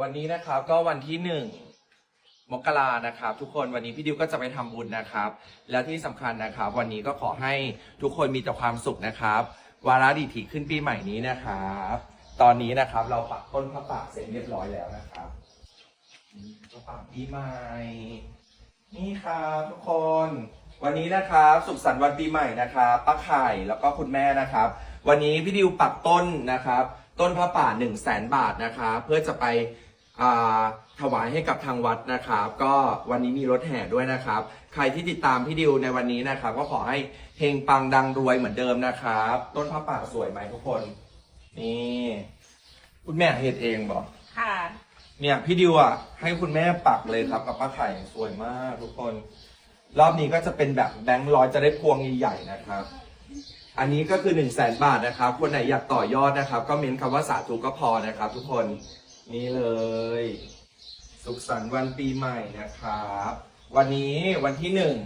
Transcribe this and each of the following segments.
วันนี้นะครับก็วันที่หนึ่งมกรานะครับ ทุกคนวันนี้พี่ดิวก็จะไปทำบุญนะครับ แล้วที่สำคัญนะครับ วันนี้ก็ขอให้ทุกคนมีแต่ความสุขนะครับ วาระดีถีขึ้นปีใหม่นี้นะครับ ตอนนี้นะครับเราปักต้นพระป่าเสร็จเรียบร้อยแล้วนะครับพระป่าปีใหม่ นี่ครับทุกคน วันนี้นะครับ สุขสันต์วันปีใหม่นะครับป้าไข่แล้วก็คุณแม่นะครับ วันนี้พี่ดิวปักต้นนะครับ ต้นพระป่า1 0 0 0 0แสนบาทนะครับ เพื่อจะไป ถวายให้กับทางวัดนะครับ ก็วันนี้มีรถแห่ด้วยนะครับ ใครที่ติดตามพี่ดิวในวันนี้นะครับ ก็ขอให้เฮงปังดังรวยเหมือนเดิมนะครับ ต้นพระป่าสวยไหมทุกคน นี่คุณแม่เฮ็ดเองบอกค่ะ เนี่ยพี่ดิวอะให้คุณแม่ปักเลยครับ กับป้าไข่สวยมากทุกคน รอบนี้ก็จะเป็นแบบแบงค์ร้อยจะได้พวงใหญ่ๆนะครับ อันนี้ก็คือ1นึ่งแสนบาทนะครับ คนไหนอยากต่อยอดนะครับ ก็เม้นคำว่าสาธุก็พอนะครับ ทุกคน นี่เลย สุขสันต์วันปีใหม่นะครับ วันนี้วันที่หนึ่ง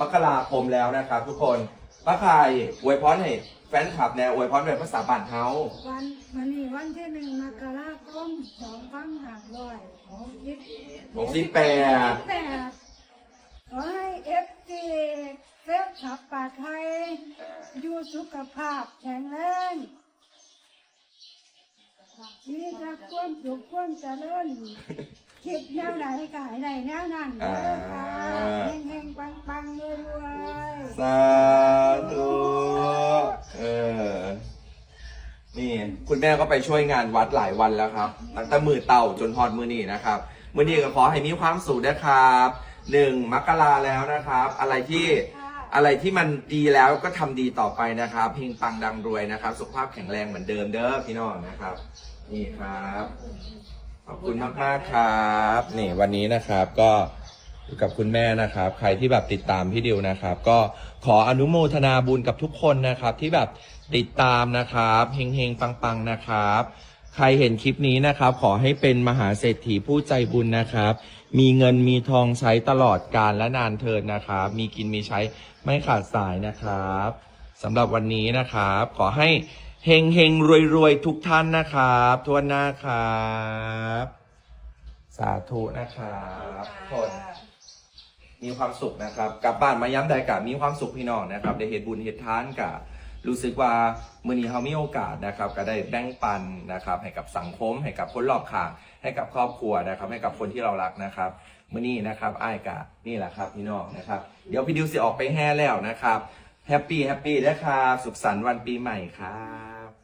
มกราคมแล้วนะครับทุกคนป้าไข่อวยพรให้แฟนคลับแนวอวยพรเป็นภาษาบ้านเฮาวันวันนี้วันที่หนึ่งมกราคมสองพันห้าร้อยหกสิบหกสิบแปดแปดขอให้เอฟซีเฟซขับปลาไทยอยู่สุขภาพแข็งแรง มีรักความสุขความเจริญคิดแนวไหนก็ให้ได้แนวนั้นเด้อค่ะเฮงๆปังๆรวยๆสาธุเออ นี่ คุณแม่ก็ไปช่วยงานวัดหลายวันแล้วครับ ตั้งแต่มือเต่าจนพอดมือนี่นะครับ มือนี้ก็ขอให้มีความสุขนะครับหนึ่งมกราแล้วนะครับ อะไรที่ อะไรที่มันดีแล้วก็ทำดีต่อไปนะครับเฮงปังดังรวยนะครับ สุขภาพแข็งแรงเหมือนเดิมเด้อพี่น้องนะครับ นี่ครับ ขอบคุณมากมากๆครับนี่วันนี้นะครับก็อยู่กับคุณแม่นะครับ ใครที่แบบติดตามพี่ดิวนะครับ ก็ขออนุโมทนาบุญกับทุกคนนะครับ ที่แบบติดตามนะครับเฮงเฮงปังปังๆนะครับ ใครเห็นคลิปนี้นะครับ ขอให้เป็นมหาเศรษฐีผู้ใจบุญนะครับ มีเงินมีทองใช้ตลอดกาลและนานเทินนะครับ มีกินมีใช้ไม่ขาดสายนะครับสำหรับวันนี้นะครับ ขอให้เฮงเฮงรวยรวยทุกท่านนะครับทั่วหน้าครับ สาธุนะครับคนมีความสุขนะครับ กลับบ้านมาย้ำใดกับมีความสุขพี่น้องนะครับได้เหตุบุญเหตุทานกับ รู้สึกว่ามื่อนี้เขามีโอกาสนะครับ ก็ได้แบ่งปันนะครับ ให้กับสังคม ให้กับคนรอบข้าง ให้กับครอบครัวนะครับ ให้กับคนที่เรารักนะครับมื่อนี้นะครับไอ้กะนี่แหละครับพี่น้องนะครับ เดี๋ยวพี่ดิวสิออกไปแห่แล้วนะครับแฮปปี้แฮปปี้นะครับ สุขสันต์วันปีใหม่ครับ